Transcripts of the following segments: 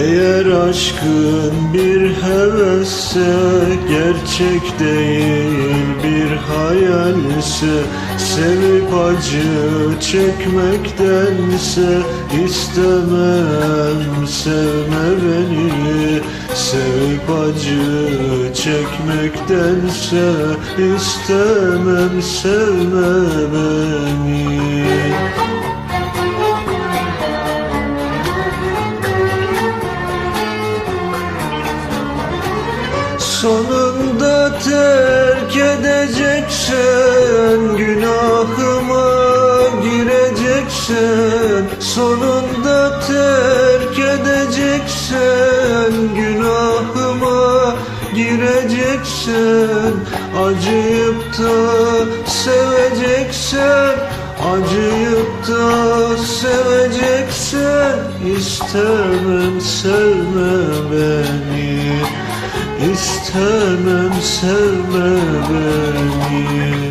Eğer aşkın bir hevesse Gerçek değil bir hayalse Sevip acı çekmektense istemem sevme beni. Sevip acı çekmektense istemem sevme beni Sonunda terk edeceksen Günahıma gireceksen Sonunda terk edeceksen Günahıma gireceksen Acıyıp da seveceksen Acıyıp da seveceksen istemem sevme beni İstemem sevme beni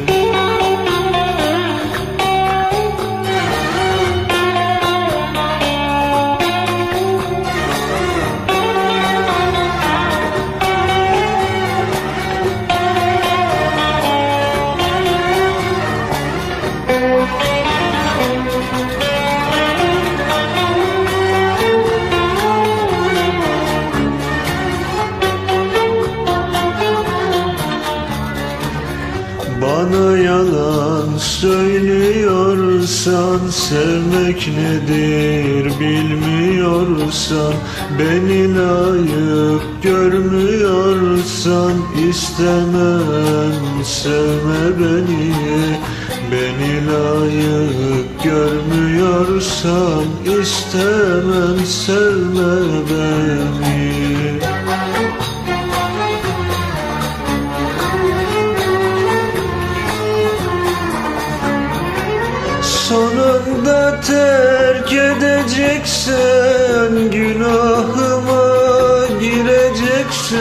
yalan söylüyorsan Sevmek nedir bilmiyorsan Beni layık görmüyorsan istemem sevme beni. Beni layık görmüyorsan istemem sevme beni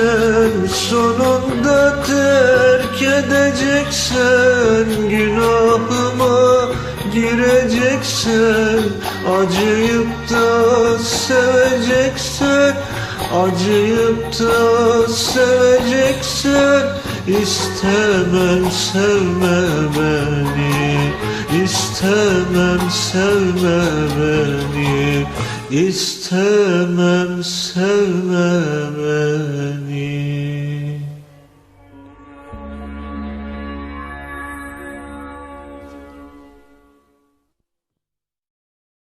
gireceksen Sonunda terk edeceksen Günahıma gireceksen Acıyıp da seveceksen Acıyıp da seveceksen İstemem sevme beni İstemem sevme beni İstemem sevme